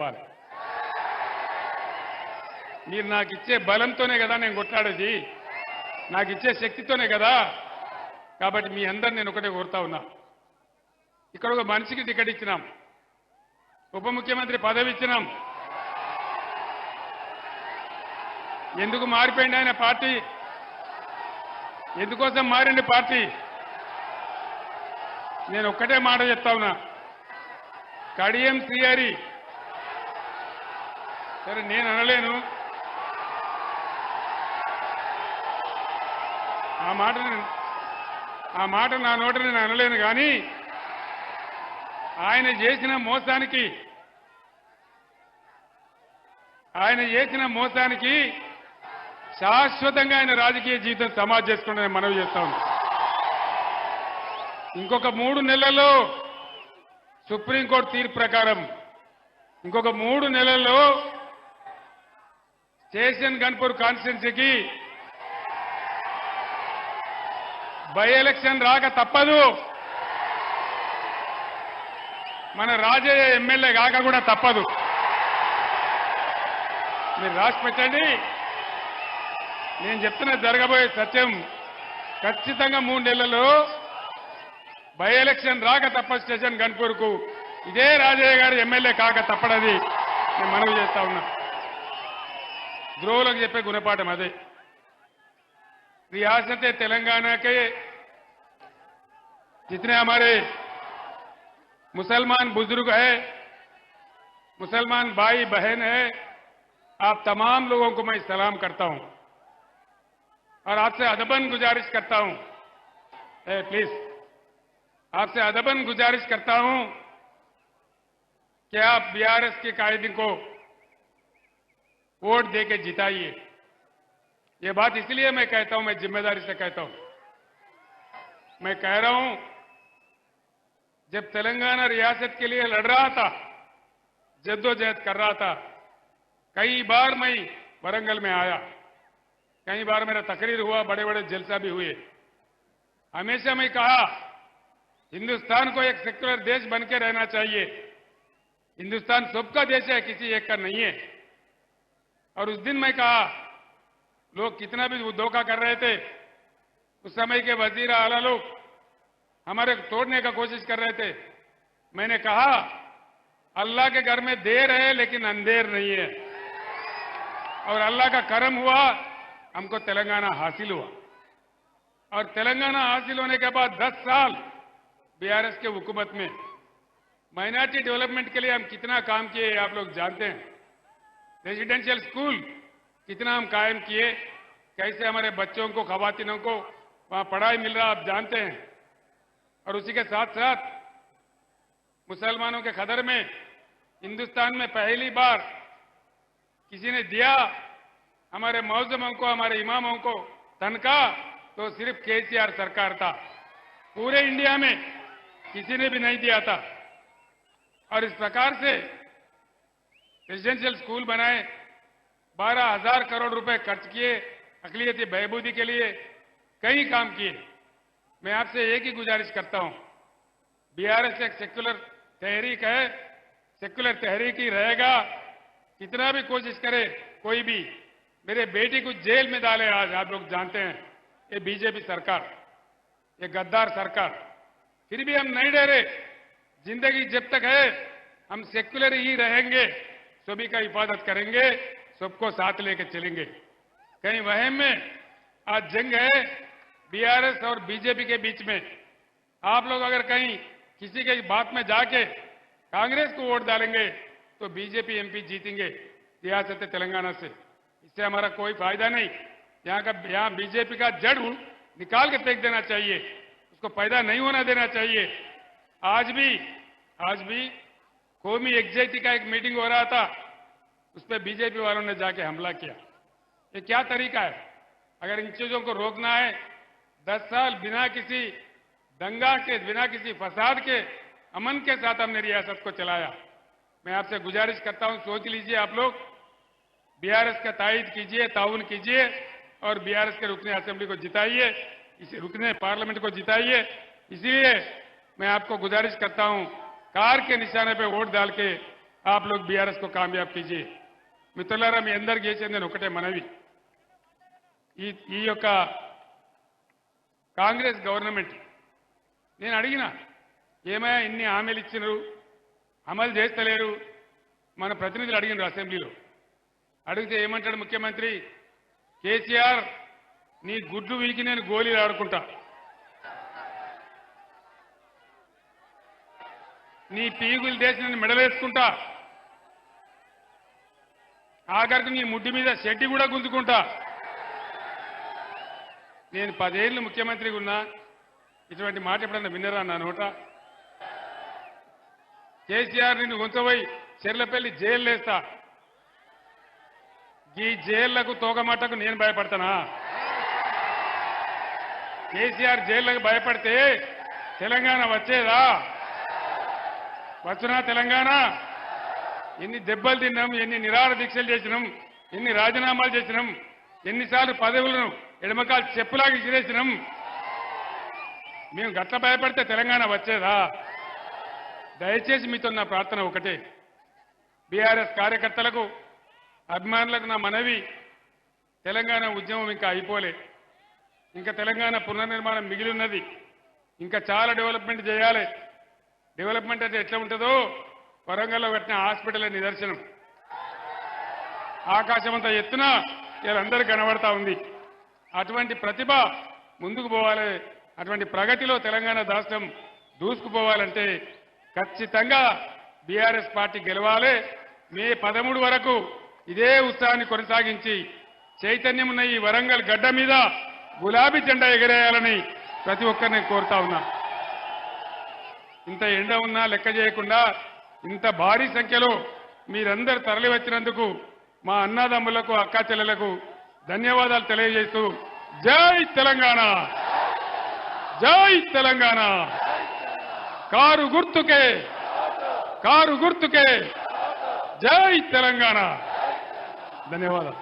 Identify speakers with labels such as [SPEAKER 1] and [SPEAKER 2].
[SPEAKER 1] చెప్పాలి. మీరు నాకు ఇచ్చే బలంతోనే కదా నేను కొట్లాడేది. నాకు ఇచ్చే శక్తితోనే కదా. కాబట్టి మీ అందరు నేను ఒకటే కోరుతా ఉన్నా. ఇక్కడ ఒక మనిషికి టికెట్ ఇచ్చినాం. ఉప ముఖ్యమంత్రి పదవి ఇచ్చినాం. ఎందుకు మారిపోయింది ఆయన పార్టీ? ఎందుకోసం మారింది పార్టీ? నేను ఒక్కటే మాట చెప్తా ఉన్నా. కడియం శ్రీహరి సరే నేను అనలేను. ఆ మాట ఆ మాట నా నోట నేను అనలేను కానీ ఆయన చేసిన మోసానికి ఆయన చేసిన మోసానికి శాశ్వతంగా ఆయన రాజకీయ జీవితం సమాజ్ చేసుకుంటే మనవి చేస్తా ఇంకొక మూడు నెలల్లో సుప్రీంకోర్టు తీర్పు ప్రకారం ఇంకొక మూడు నెలల్లో స్టేషన్ గన్పూర్ కాన్స్టిట్యున్సీకి బై ఎలక్షన్ రాక తప్పదు. మన రాజయ్య ఎమ్మెల్యే కాక కూడా తప్పదు. మీరు రాసి పెట్టండి. నేను చెప్తున్న జరగబోయే సత్యం. ఖచ్చితంగా మూడు నెలల్లో బై ఎలక్షన్ రాక తప్ప స్టేషన్ గన్పూర్కు ఇదే రాజయ్య గారు ఎమ్మెల్యే కాక తప్పడది. నేను మనవి చేస్తా ఉన్నా. ద్రోవులకు చెప్పే గుణపాఠం అదే रियासत तेलंगाना के जितने हमारे मुसलमान बुजुर्ग है मुसलमान भाई बहन है आप तमाम लोगों को मैं सलाम करता हूं और आपसे अदबन गुजारिश करता हूं ए, प्लीज आपसे अदबन गुजारिश करता हूं कि आप बीआरएस के कायदे को वोट दे के जिताइए। ये बात इसलिए मैं कहता हूँ, मैं ज़िम्मेदारी से कहता हूँ। मैं कह रहा हूँ, जब तेलंगाना रियासत के लिए लड़ रहा था, जद्दोजहद कर रहा था, कई बार मैं वरंगल में आया। कई बार मेरा तकरीर हुआ बड़े बड़े जलसा भी हुए। हमेशा मैं कहा, हिंदुस्तान को एक सेक्युलर देश बन के रहना चाहिए। हिंदुस्तान सबका देश है, किसी एक का नहीं है। और उस दिन मैं कहा, लोग कितना भी धोखा कर रहे थे, उस समय के वज़ीर आला लोग हमारे तोड़ने का कोशिश कर रहे थे। मैंने कहा, अल्लाह के घर में देर है, लेकिन अंधेर नहीं है। और अल्लाह का करम हुआ, हमको तेलंगाना हासिल हुआ। और तेलंगाना हासिल होने के बाद 10 साल बीआरएस के हुकूमत में, माइनॉरिटी डेवलपमेंट के लिए हम कितना काम किए, आप लोग जानते हैं। रेजिडेंशियल स्कूल कितना हम कायम किए, कैसे हमारे बच्चों को, खवातीनों को वहाँ पढ़ाई मिल रहा, आप जानते हैं। और उसी के साथ साथ मुसलमानों के खदर में, हिंदुस्तान में पहली बार किसी ने दिया हमारे मौजमों को, हमारे इमामों को तनख्वाह तो सिर्फ़ केसीआर सरकार था। पूरे इंडिया में किसी ने भी नहीं दिया था। और इस प्रकार से रेजिडेंशियल स्कूल बनाए, बारह हज़ार करोड़ रुपए खर्च किए अकलियती बहबूदी के लिए कई काम किए मैं आपसे एक ही गुजारिश करता हूँ। बीआरएस एक सेक्युलर तहरीक है सेक्युलर तहरीक ही रहेगा। कितना भी कोशिश करे, कोई भी, मेरे बेटी को जेल में डाले आज, आप लोग जानते हैं। ये बीजेपी सरकार, ये गद्दार सरकार। फिर भी हम नहीं डरे। ज़िंदगी जब तक है, हम सेक्युलर ही रहेंगे। सभी का हिफाजत करेंगे, सबको साथ लेके चलेंगे। कहीं वहम में आज जंग है, बीआरएस और बीजेपी के बीच में। आप लोग अगर कहीं किसी के बात में जाके कांग्रेस को वोट डालेंगे तो बीजेपी एमपी जीतेंगे रियासत तेलंगाना से। इससे हमारा कोई फ़ायदा नहीं। यहाँ का, यहाँ बीजेपी का जड़ निकाल के फेंक देना चाहिए। उसको पैदा नहीं होना देना चाहिए। आज भी आज भी कौमी एग्जैक्टी का एक मीटिंग हो रहा था, उस पर बीजेपी वालों ने जाके हमला किया। ये क्या तरीका है? अगर इन चीज़ों को रोकना है, दस साल बिना किसी दंगा के, बिना किसी फसाद के, अमन के साथ हमने रियासत को चलाया। मैं आपसे गुजारिश करता हूँ, सोच लीजिए आप लोग, बीआरएस का तायद कीजिए, ताउन कीजिए, और बीआरएस के रुकने असेंबली को जिताइए, इसे रुकने पार्लियामेंट को जिताइए। इसलिए मैं आपको गुजारिश करता हूँ कार के निशाने पे वोट डाल के आप लोग बीआरएस को कामयाब कीजिए మిత్రులారా మీ అందరికి చేసేది నేను ఒకటే మనవి ఈ ఈ యొక్క కాంగ్రెస్ గవర్నమెంట్ నేను అడిగిన ఏమయ్యా ఇన్ని హామీలు ఇచ్చినారు అమలు చేస్తలేరు మన ప్రతినిధులు అడిగినారు అసెంబ్లీలో అడిగితే ఏమంటాడు ముఖ్యమంత్రి కేసీఆర్ నీ గుడ్లు వీకి నేను గోళీలు ఆడుకుంటా నీ పీగులు దేశం నేను మెడలేసుకుంటా. ఆఖరికి నీ ముడ్డి మీద షెడ్డి కూడా గుంజుకుంటా. నేను పదేళ్ళు ముఖ్యమంత్రిగా ఉన్నా ఇటువంటి మాట ఎప్పుడన్నా విన్నరా నా నోట? కేసీఆర్ నిన్ను ఉంచబోయి చెర్లపల్లి జైలు వేస్తా. ఈ జైళ్ళకు తోకమాటకు నేను భయపడతానా? కేసీఆర్ జైళ్ళకు భయపడితే తెలంగాణ వచ్చేదా? వచ్చినా తెలంగాణ? ఎన్ని దెబ్బలు తిన్నాం ఎన్ని నిరాహార దీక్షలు చేసినాం ఎన్ని రాజీనామాలు చేసినాం ఎన్నిసార్లు పదవులను ఎడమకాలు చెప్పులాగా ఇసిరేసినాం మేము గట్ల భయపడితే తెలంగాణ వచ్చేదా? దయచేసి మీతో నా ప్రార్థన ఒకటే. బీఆర్ఎస్ కార్యకర్తలకు అభిమానులకు నా మనవి తెలంగాణ ఉద్యమం ఇంకా అయిపోలే. ఇంకా తెలంగాణ పునర్నిర్మాణం మిగిలి ఉన్నది ఇంకా చాలా డెవలప్మెంట్ చేయాలి. డెవలప్మెంట్ అంటే ఎట్లా ఉంటుందో? వరంగల్లో పెట్టిన హాస్పిటల్ నిదర్శనం. ఆకాశం అంతా ఎత్తున వీళ్ళందరూ కనబడతా ఉంది. అటువంటి ప్రతిభ ముందుకు పోవాలి. అటువంటి ప్రగతిలో తెలంగాణ రాష్ట్రం దూసుకుపోవాలంటే ఖచ్చితంగా బీఆర్ఎస్ పార్టీ గెలవాలి. మే పదమూడు వరకు ఇదే ఉత్సాహాన్ని కొనసాగించి చైతన్యం ఉన్న ఈ వరంగల్ గడ్డ మీద గులాబీ జెండా ఎగరేయాలని ప్రతి ఒక్కరిని కోరుతా ఉన్నా. ఇంత ఎండ ఉన్నా లెక్క చేయకుండా ఇంత భారీ సంఖ్యలో మీరందరూ తరలివచ్చినందుకు మా అన్నదమ్ములకు అక్కా చెల్లెలకు ధన్యవాదాలు తెలియజేస్తూ జై తెలంగాణ! జై తెలంగాణ! కారు గుర్తుకే! కారు గుర్తుకే! జై తెలంగాణ! ధన్యవాదాలు.